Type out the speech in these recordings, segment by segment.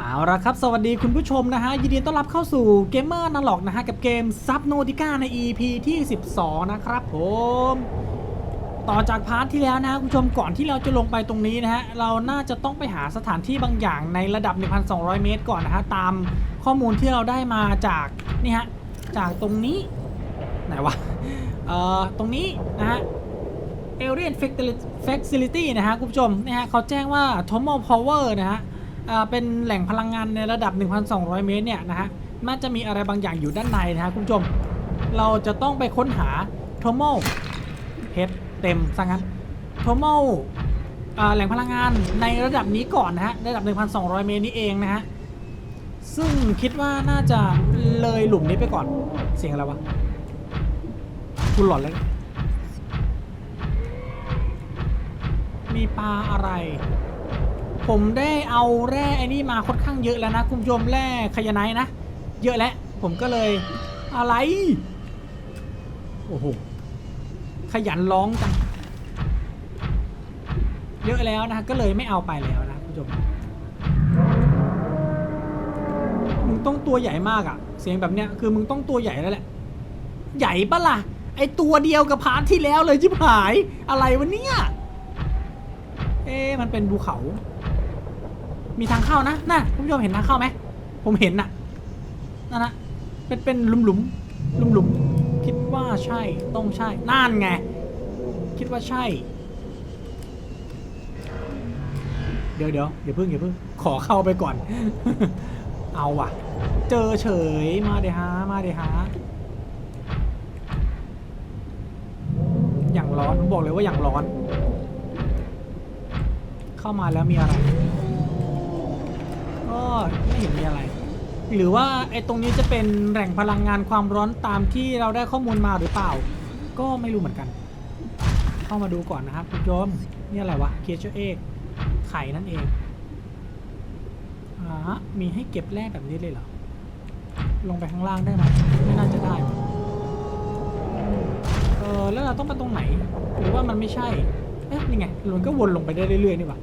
เอาละครับ สวัสดีคุณผู้ชมนะฮะ ยินดีต้อนรับเข้าสู่เกมเมอร์นาล็อกนะฮะ กับเกมซับโนติก้าใน EP ที่ 12 นะครับผม ต่อจากพาร์ทที่แล้วนะฮะคุณผู้ชมก่อนที่เราจะลงไปตรงนี้นะฮะ เราน่าจะต้องไปหาสถานที่บางอย่างในระดับ 1,200 เมตรก่อนนะฮะ ตามข้อมูลที่เราได้มาจาก นี่ฮะ จากตรงนี้ ไหนวะ เอ่อ ตรงนี้นะฮะ Alien Facility นะฮะคุณผู้ชมนะฮะเขาแจ้งว่า Thermal Power นะฮะ เป็นแหล่งพลังงานในระดับ 1,200 เมตรเนี่ยนะฮะน่าจะมีอะไรบางอย่างอยู่ด้านในนะฮะคุณผู้ชม เราจะต้องไปค้นหา Thermal เพชรเต็มซะงั้น Thermal อ่าแหล่งพลังงานในระดับนี้ก่อนนะฮะระดับ 1,200 เมตรนี้เองนะฮะซึ่งคิดว่าน่าจะเลยหลุมนี้ไปก่อนเสียงอะไรวะกูหลอนแล้วมีปลาอะไร ผมได้เอาแร่ไอ้นี่มาค่อนข้างเยอะแล้วนะคุณผู้ชมแร่ขยาไนท์นะ เยอะแล้ว ผมก็เลยอะไร โอ้โห ขยันร้องจัง เยอะแล้วนะก็เลยไม่เอาไปแล้วนะคุณผู้ชมมึงต้องตัวใหญ่มากอะเสียงแบบเนี้ยคือมึงต้องตัวใหญ่แล้วแหละ ใหญ่ปะล่ะ ไอตัวเดียวกับพาร์ทที่แล้วเลยชิบหาย อะไรวะเนี่ย เอ๊มันเป็นภูเขา มีทางเข้านะน่ะคุณผู้ชมเห็นทางเข้าไหมผมเห็นน่ะนั่นนะเป็นเป็นหลุมหลุมหลุมหลุมๆคิดว่าใช่ต้องใช่นั่นไง คิดว่าใช่ เดี๋ยวเดี๋ยวอย่าเพิ่งอย่าเพิ่งขอเข้าไปก่อน เอาว่ะ เจอเฉยมาเดี๋ยฮะมาเดี๋ยฮะอย่างร้อนผมบอกเลยว่าอย่างร้อน เข้ามาแล้วมีอะไร ก็ไม่เห็นมีอะไร หรือว่าไอ้ตรงนี้จะเป็นแหล่งพลังงานความร้อนตามที่เราได้ข้อมูลมาหรือเปล่า ก็ไม่รู้เหมือนกัน เข้ามาดูก่อนนะครับคุณผู้ชมนี่อะไรวะเคเชอร์เอกไข่นั่นเองอ่าฮะมีให้เก็บแร่แบบนี้เลยเหรอ ลงไปข้างล่างได้ไหมไม่น่าจะได้เออแล้วเราต้องไปตรงไหน หรือว่ามันไม่ใช่ เอ๊ะนี่ไงมันก็วนลงไปได้เรื่อยๆนี่หว่า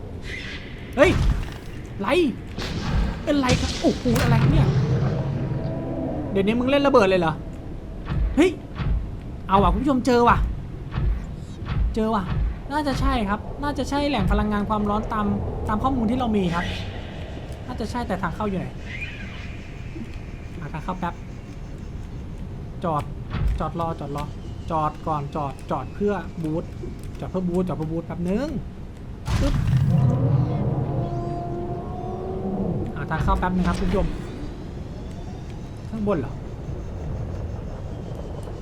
เฮ้ย ไร เป็นไรครับ โอ้โห อะไรเนี่ย เดี๋ยวนี้มึงเล่นระเบิดเลยเหรอ เฮ้ย เอาว่ะคุณผู้ชมเจอว่ะ เจอว่ะ น่าจะใช่ครับ น่าจะใช่แหล่งพลังงานความร้อนตามตามข้อมูลที่เรามีครับ น่าจะใช่แต่ทางเข้าอยู่ไหนหาทางเข้าแป๊บ จอด จอดรอ จอดรอ จอดก่อน จอด จอดเพื่อบูธจอดเพื่อบูธจอดเพื่อบูธแป๊บนึงปึ๊บ ทางเข้าแป๊บนึงครับคุณผู้ชมข้างบนเหรอ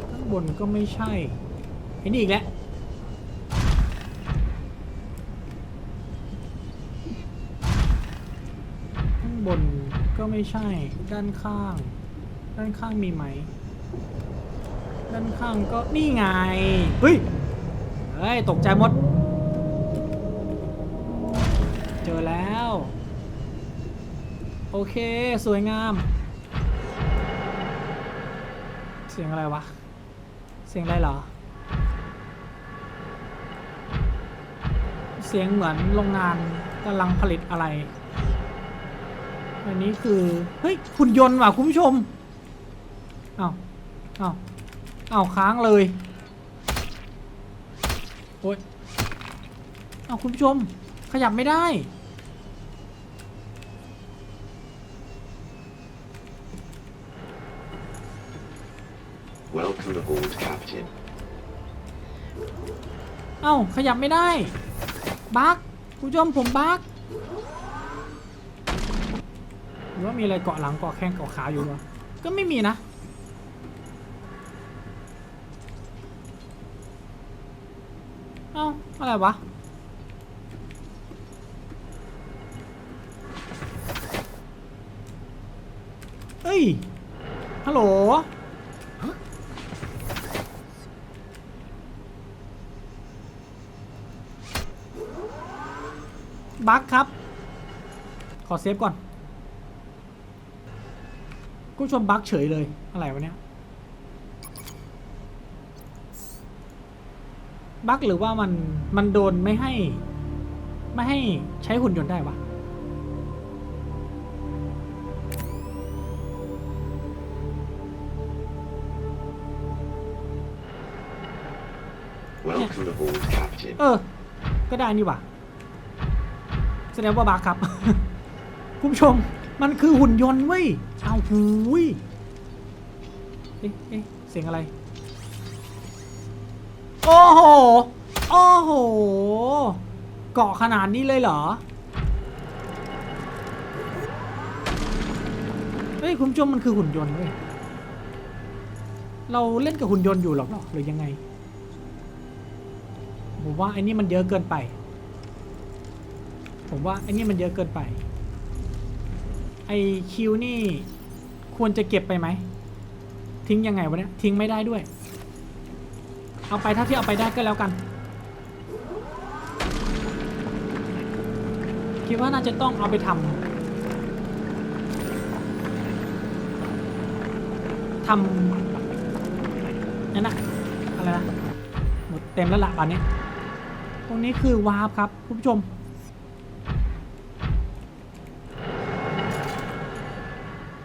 ข้างบนก็ไม่ใช่ไอ้นี่อีกแล้วข้างบนก็ไม่ใช่ ด้านข้าง ด้านข้างมีไหม ด้านข้างก็นี่ไง เฮ้ย เฮ้ย ตกใจหมด เจอแล้ว โอเค สวยงาม เสียงอะไรวะ เสียงอะไรเหรอ เสียงเหมือนโรงงานกำลังผลิตอะไร อันนี้คือ เฮ้ยหุ่นยนต์ว่ะคุณผู้ชม เอาเอาเอาค้างเลย โอ๊ยเอาคุณผู้ชม ขยับไม่ได้ Welcome aboard, Captain. เอ้าขยับไม่ได้บั๊กคุณผู้ชมผมบั๊กหรือว่ามีอะไรเกาะหลังเกาะแข้งเกาะขาอยู่วะก็ไม่มีนะเอ้าอะไรวะเอ้ยฮัลโหล บั๊กครับ ขอเซฟก่อนผู้ชมบั๊กเฉยเลย อะไรวะเนี้ยบั๊กหรือว่ามันมันโดนไม่ให้ ไม่ให้ใช้หุ่นยนต์ได้วะเออ ก็ได้นี่วะ แสดงว่าบาครับ คุณผู้ชม มันคือหุ่นยนต์เว้ยเอาหูยเอ๊ะเอ๊ะเสียงอะไร โอ้โห โอ้โห เกาะขนาดนี้เลยเหรอ เฮ้ย คุณผู้ชมมันคือหุ่นยนต์เว้ย เราเล่นกับหุ่นยนต์อยู่หรอกหรอหรือยังไง ผมว่าไอ้นี่มันเยอะเกินไป ผมว่าไอ้นี่มันเยอะเกินไป ไอคิวนี่ ควรจะเก็บไปไหม ทิ้งยังไงวะเนี่ย ทิ้งไม่ได้ด้วย เอาไปเท่าที่เอาไปได้ก็แล้วกัน คิดว่าน่าจะต้องเอาไปทำทำนั่นนะอะไรนะ หมดเต็มแล้วละตอนนี้ ตรงนี้คือวาร์ปครับ คุณผู้ชม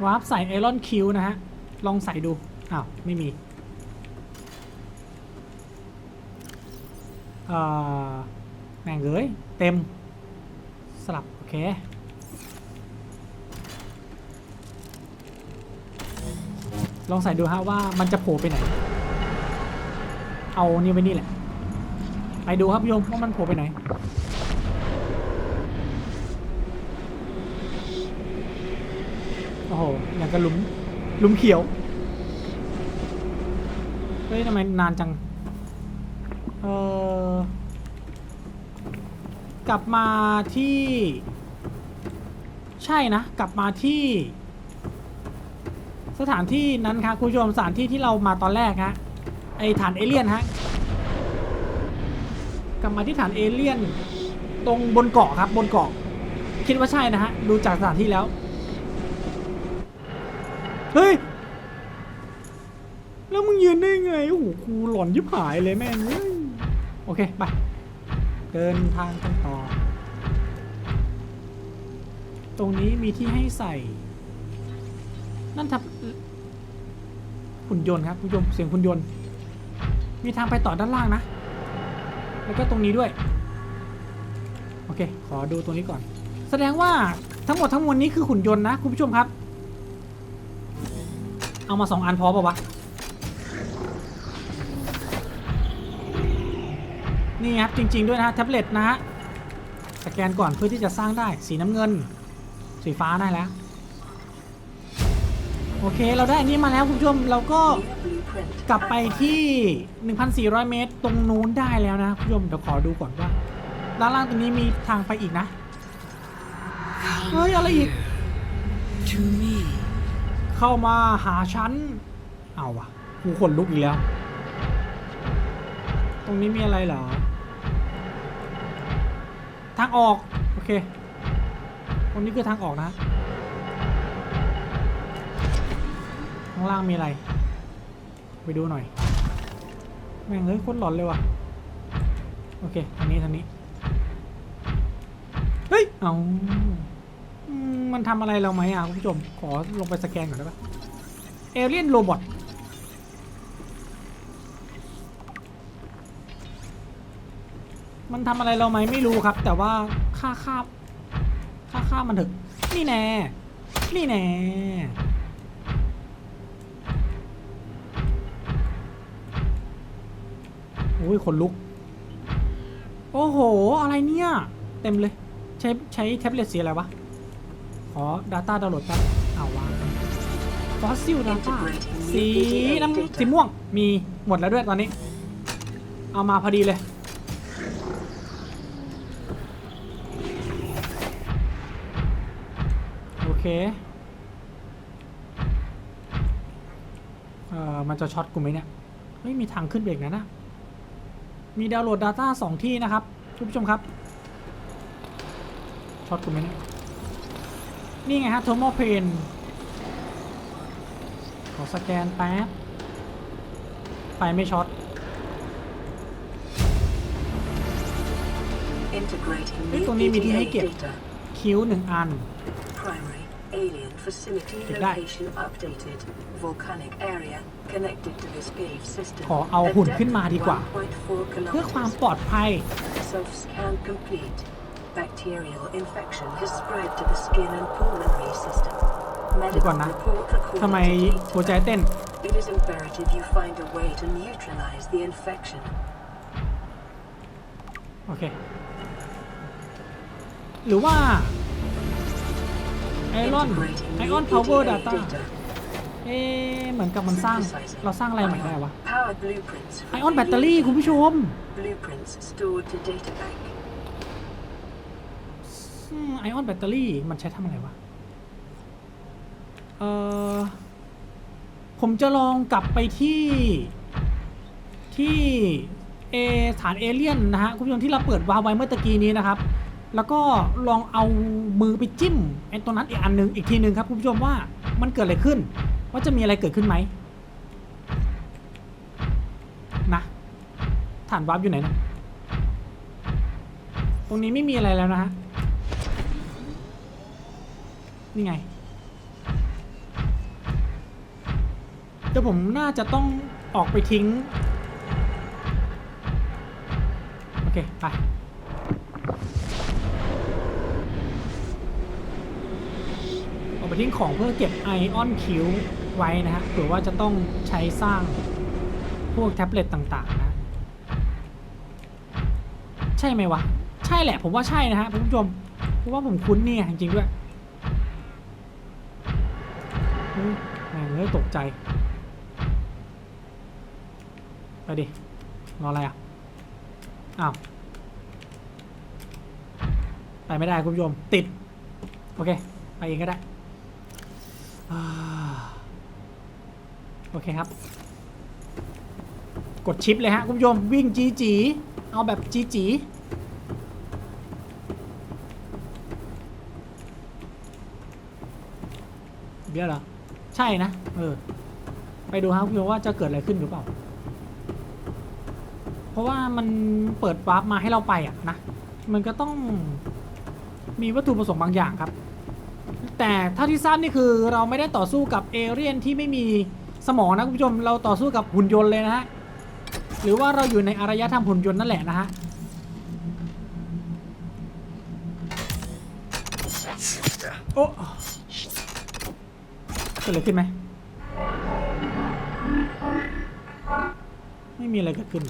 วาร์ปใส่ไอรอนคิวนะฮะ ลองใส่ดู อ้าว ไม่มีเอ่อแม่งเอ้ยเต็ม สลับ โอเค ลองใส่ดูฮะว่ามันจะโผล่ไปไหน เอานี่ไว้นี่แหละ ไปดูครับโยมว่ามันโผล่ไปไหน โอ้โหอย่างกับหลุมหลุมเขียว เฮ้ยทำไมนานจัง เออกลับมาที่ ใช่นะ กลับมาที่ สถานที่นั้นครับคุณผู้ชมสถานที่ที่เรามาตอนแรกฮะไอฐานเอเลี่ยนฮะกลับมาที่ฐานเอเลี่ยน ตรงบนเกาะครับบนเกาะคิดว่าใช่นะฮะ ดูจากสถานที่แล้ว เฮ้ย แล้วมึงยืนได้ไง โอ้โหกูหลอนยิบหายเลยแม่งโอเค ไป เดินทางกันต่อ ตรงนี้มีที่ให้ใส่ นั่นทับหุ่นยนต์ครับคุณผู้ชมเสียงหุ่นยนต์ มีทางไปต่อด้านล่างนะ แล้วก็ตรงนี้ด้วย โอเค ขอดูตรงนี้ก่อน แสดงว่าทั้งหมดทั้งมวลนี้คือหุ่นยนต์นะคุณผู้ชมครับ เอามาสองอันพอปะวะ นี่ครับจริง ๆ ด้วยนะฮะแท็บเล็ตนะฮะ สแกนก่อนเพื่อที่จะสร้างได้สีน้ำเงิน สีฟ้าได้แล้ว โอเคเราได้อันนี้มาแล้วคุณผู้ชมเราก็กลับไปที่ 1,400 เมตร ตรงนู้นได้แล้วนะคุณผู้ชมเดี๋ยวขอดูก่อนว่าด้านล่างตรงนี้มีทางไปอีกนะ เฮ้ย อะไรอีก to me. เข้ามาหาฉัน เอาวะกูขนลุกอีกแล้ว ตรงนี้มีอะไรเหรอ ทางออก โอเค ตรงนี้คือทางออกนะ ข้างล่างมีอะไร ไปดูหน่อย แม่งเฮ้ยโคนหลอนเลยว่ะ โอเค ทางนี้ ทางนี้ เฮ้ย เอา มันทำอะไรเราไหมอะคุณผู้ชม ขอลงไปสแกนก่อนได้ปะเอเลียนโรบอทมันทำอะไรเราไหมไม่รู้ครับ แต่ว่าค่าค่าค่าค่ามันถึกนี่แน่ นี่แน่โอ้ยขนลุก โอ้โห อะไรเนี่ย เต็มเลย ใช้ใช้แท็บเล็ตสีอะไรวะ อ Data ดาวน์โหลดแป๊บเอาวางฟอสซิล Data สีน้ำสีม่วงมีหมดแล้วด้วยตอนนี้ เอามาพอดีเลย โอเค เอ่อ มันจะช็อตกูไหมเนี่ย ไม่มีทางขึ้นเบรกนะนะ มีดาวน์โหลด Data สองที่นะครับทุกผู้ชมครับช็อตกูไหมเนี่ย นี่ไงฮะ t h e r m o p a n ขอสแกนแป๊บไปไม่ช็อต Integrating Ito, new may ETA higit. data. คิ้วหนึ่งอัน Primary alien facility Good night. location updated. Volcanic area connected to this cave system. ขอเอาหุ่น A depth ขึ้นมาดีกว่า1.4เพื่อความ kilometers. ปลอดภัย Self-scan complete. Bacterial infection has spread to the skin and pulmonary system. เดี๋ยวก่อน Medical นะ report recorded ทำไม to หัวใจ date. เต้น It is imperative you find a way to neutralize the infection. โอเค หรือว่าไอรอน Integrating ไอ new ออนพาวเวอร์ PDA ดาต้า data. เอ๊ะเหมือนกับมันสร้าง เราสร้างอะไรใหม่ได้วะ Powered blueprints ไอ for ออนแบตเตอรี่ radiation. คุณผู้ชม Blueprints stored to data bank. ไอออนแบตเตอรี่มันใช้ทำอะไรวะ เออผมจะลองกลับไปที่ที่เอฐานเอเลี่ยนนะฮะ คุณผู้ชมที่เราเปิดวาล์วไว้เมื่อตะกี้นี้นะครับ แล้วก็ลองเอามือไปจิ้มไอ้ตัวนั้นอีกอันหนึ่งอีกทีหนึ่งครับ คุณผู้ชมว่ามันเกิดอะไรขึ้น ว่าจะมีอะไรเกิดขึ้นไหมนะฐานวาร์ปอยู่ไหนนะตรงนี้ไม่มีอะไรแล้วนะฮะ นี่ไงเดี๋ยวผมน่าจะต้องออกไปทิ้ง โอเค ไปออกไปทิ้งของเพื่อเก็บไอออนคิวไว้นะฮะเผื่อว่าจะต้องใช้สร้างพวกแท็บเล็ตต่าง ๆ นะ ใช่ไหมวะ ใช่แหละ ผมว่าใช่นะฮะคุณผู้ชมเพราะว่าผมคุ้นเนี่ยจริง ๆ ด้วย แม่งเลยตกใจ ไปดิ รออะไรอะ อ้าว ไปไม่ได้คุณผู้ชม ติด โอเค ไปเองก็ได้ โอเคครับ กดชิปเลยฮะคุณผู้ชม วิ่งจีจีเอาแบบจีจีเดี๋ยเหรอ ใช่นะ เออ ไปดูฮะคุณผู้ชมว่าจะเกิดอะไรขึ้นหรือเปล่า เพราะว่ามันเปิดวาร์ปมาให้เราไปอะนะ มันก็ต้องมีวัตถุประสงค์บางอย่างครับ แต่เท่าที่ทราบนี่คือเราไม่ได้ต่อสู้กับเอเรียนที่ไม่มีสมองนะคุณผู้ชม เราต่อสู้กับหุ่นยนต์เลยนะฮะ หรือว่าเราอยู่ในอารยธรรมหุ่นยนต์นั่นแหละนะฮะโอ้เกิดอะไรขึ้นไหมไม่มีอะไรเกิดขึ้น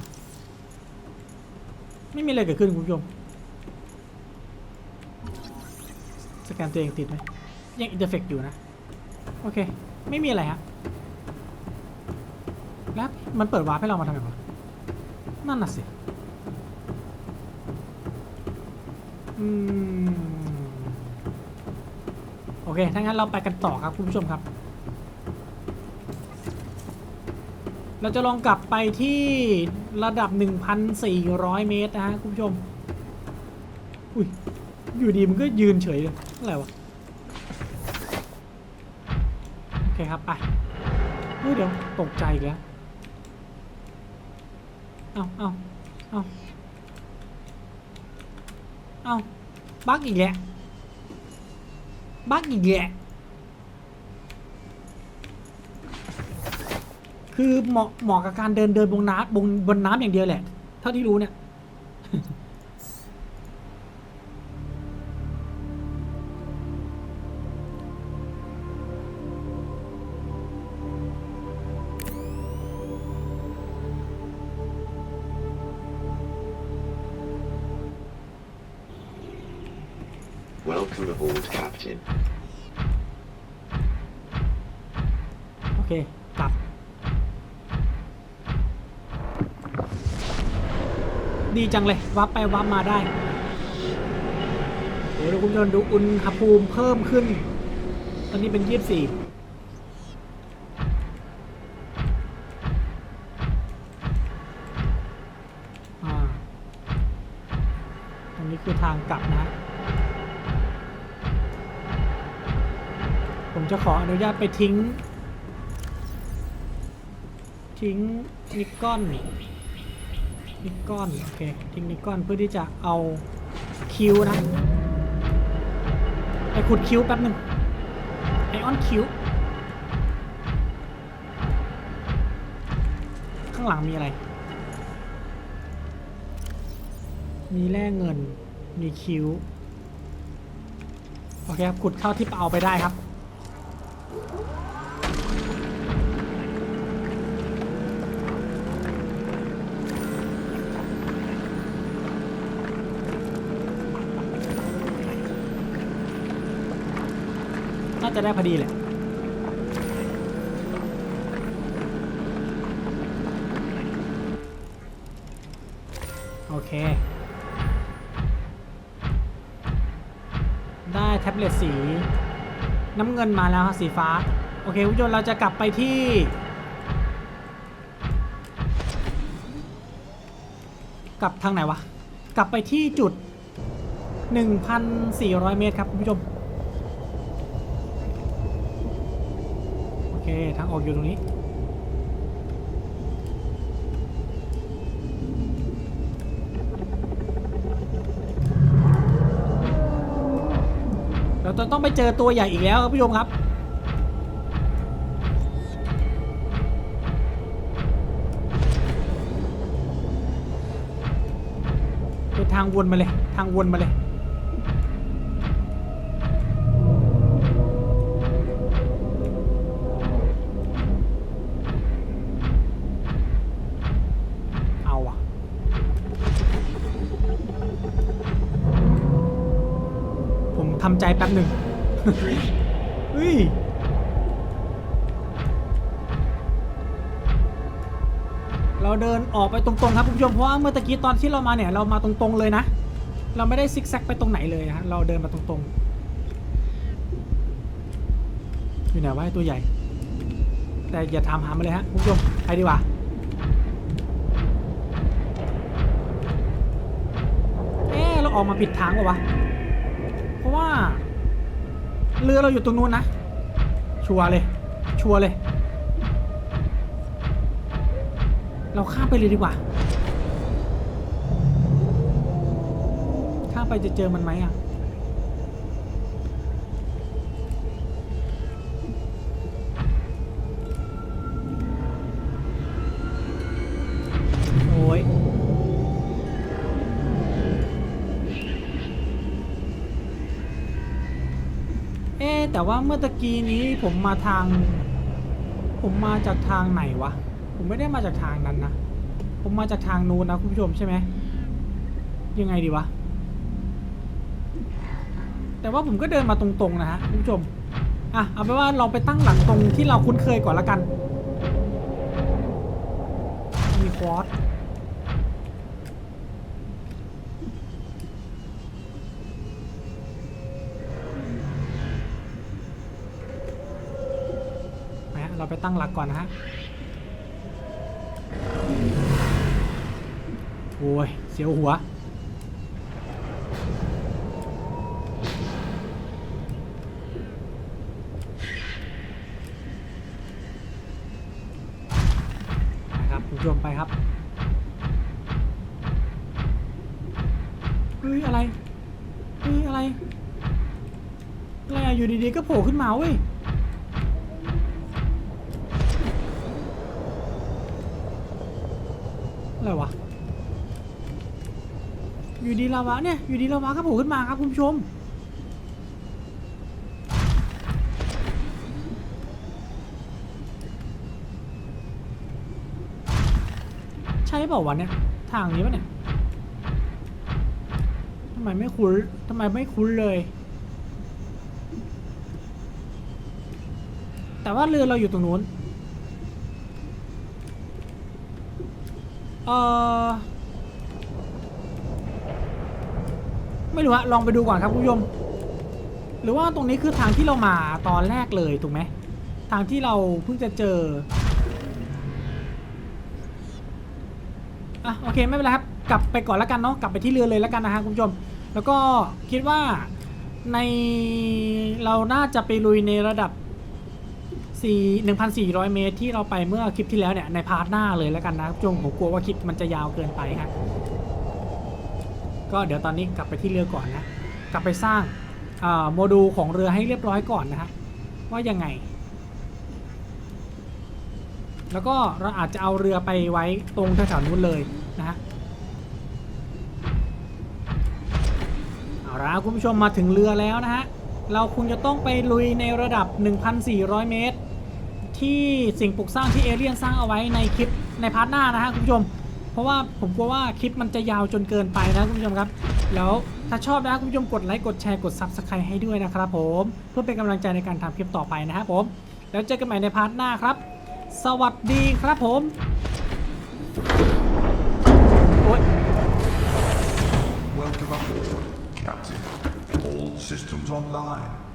ไม่มีอะไรเกิดขึ้นคุณผู้ชมสแกนตัวเองติดไหมยังอินเตอร์เฟกอยู่นะ โอเค ไม่มีอะไรฮะแล้วมันเปิดวาร์ปให้เรามาทำไมวะนั่นน่ะสิอืม โอเค ถ้างั้นเราไปกันต่อครับ คุณผู้ชมครับ เราจะลองกลับไปที่ระดับ 1,400 เมตรนะฮะคุณผู้ชม อุ้ย อยู่ดีมันก็ยืนเฉยเลยอะไรวะ โอเคครับ ไปเฮ้ยเดี๋ยว ตกใจอีกแล้ว เอาเอาเอาเอาบักอีกแล้วบักอีกแล้ว คือเหมาะเหมาะกับการเดินเดินบนน้ำบนบนน้ำอย่างเดียวแหละ เท่าที่รู้เนี่ย Welcome aboard, Captain. โดีจังเลย วับไปวับมาได้โอ้ยคุณผู้ชมดูอุณหภูมิเพิ่มขึ้น ตอนนี้เป็น24อ่าตรงนี้คือทางกลับนะ ผมจะขออนุญาตไปทิ้ง ทิ้งนิกกอนนิ กกอนโอเคทิ้งนิกก้อนเพื่อที่จะเอาคิวนะไปขุดคิวแป๊บหนึ่งไอออนคิวข้างหลังมีอะไร มีแร่เงินมีคิวโอเคครับขุดเข้าที่เอาไปได้ครับ จะได้พอดีแหละโอเค ได้แท็บเล็ตสี น้ำเงินมาแล้วครับสีฟ้า โอเคคุณผู้ชมเราจะกลับไปที่ กลับทางไหนวะ กลับไปที่จุด 1,400 เมตรครับคุณผู้ชม ทางออกอยู่ตรงนี้ เราต้องไปเจอตัวใหญ่อีกแล้วครับผู้ชมครับเป็นทางวนมาเลย ทางวนมาเลย ใจแป๊บหนึ่งเฮ้ยเราเดินออกไปตรงๆครับคุณผู้ชมเพราะว่าเมื่อตะกี้ตอนที่เรามาเนี่ยเรามาตรงๆเลยนะ เราไม่ได้ซิกแซกไปตรงไหนเลยฮะเราเดินมาตรงๆอยู่ไหนวะไอ้ตัวใหญ่ แต่อย่าถามหามาเลยฮะคุณผู้ชมไปดีกว่าเอ๊ะเราออกมาผิดทางป่าวะ เพราะว่า เรือเราอยู่ตรงนู้นนะ ชัวร์เลย ชัวร์เลย เราข้ามไปเลยดีกว่า ข้ามไปจะเจอมันไหมอะ แต่ว่าเมื่อตะกี้นี้ผมมาทาง ผมมาจากทางไหนวะ ผมไม่ได้มาจากทางนั้นนะ ผมมาจากทางนู้นนะคุณผู้ชมใช่ไหม ยังไงดีวะ แต่ว่าผมก็เดินมาตรงๆนะฮะคุณผู้ชม อะเอาเป็นว่าเราไปตั้งหลักตรงที่เราคุ้นเคยก่อนละกัน มีคอตนะฮะเรา ไปตั้งหลักก่อนนะฮะ โอ้ย เสียวหัวไปครับคุณผู้ชมไปครับเฮ้ยอะไรเฮ้ยอะไรอะไรอยู่ดีๆก็โผล่ขึ้นมาเว้ย อะไรวะ อยู่ดีลาวะเนี่ย อยู่ดีลาวะก็โผล่ขึ้นมาครับคุณผู้ชม ใช่เปล่าวะเนี่ย ทางนี้ปะเนี่ยทำไมไม่คุ้นทำไมไม่คุ้นเลย แต่ว่าเรือเราอยู่ตรงนู้น เออไม่รู้อะลองไปดูก่อนครับคุณผู้ชมหรือว่าตรงนี้คือทางที่เรามาตอนแรกเลยถูกไหมทางที่เราเพิ่งจะเจออะโอเคไม่เป็นไรครับกลับไปก่อนแล้วกันเนาะกลับไปที่เรือเลยแล้วกันนะฮะคุณผู้ชม แล้วก็คิดว่าในเราน่าจะไปลุยในระดับ 4 1,400 เมตรที่เราไปเมื่อคลิปที่แล้วเนี่ยในพาร์ทหน้าเลยแล้วกันนะจงผมกลัวว่าคลิปมันจะยาวเกินไปครับก็เดี๋ยวตอนนี้กลับไปที่เรือก่อนนะ กลับไปสร้างโมดูลของเรือให้เรียบร้อยก่อนนะฮะว่ายังไง แล้วก็เราอาจจะเอาเรือไปไว้ตรงแถวๆนู้นเลยนะฮะเอาละคุณผู้ชมมาถึงเรือแล้วนะฮะเราคงจะต้องไปลุยในระดับ 1,400 เมตร ที่สิ่งปลูกสร้างที่เอเลี่ยนสร้างเอาไว้ในคลิปในพาร์ทหน้านะฮะคุณผู้ชม เพราะว่าผมกลัวว่าคลิปมันจะยาวจนเกินไปนะคุณผู้ชมครับ แล้วถ้าชอบนะคุณผู้ชมกดไลค์กดแชร์กด Subscribe ให้ด้วยนะครับผมเพื่อเป็นกำลังใจในการทำคลิปต่อไปนะครับผม แล้วเจอกันใหม่ในพาร์ทหน้าครับ สวัสดีครับผมโอ๊ย Welcome aboard, Captain. All systems online.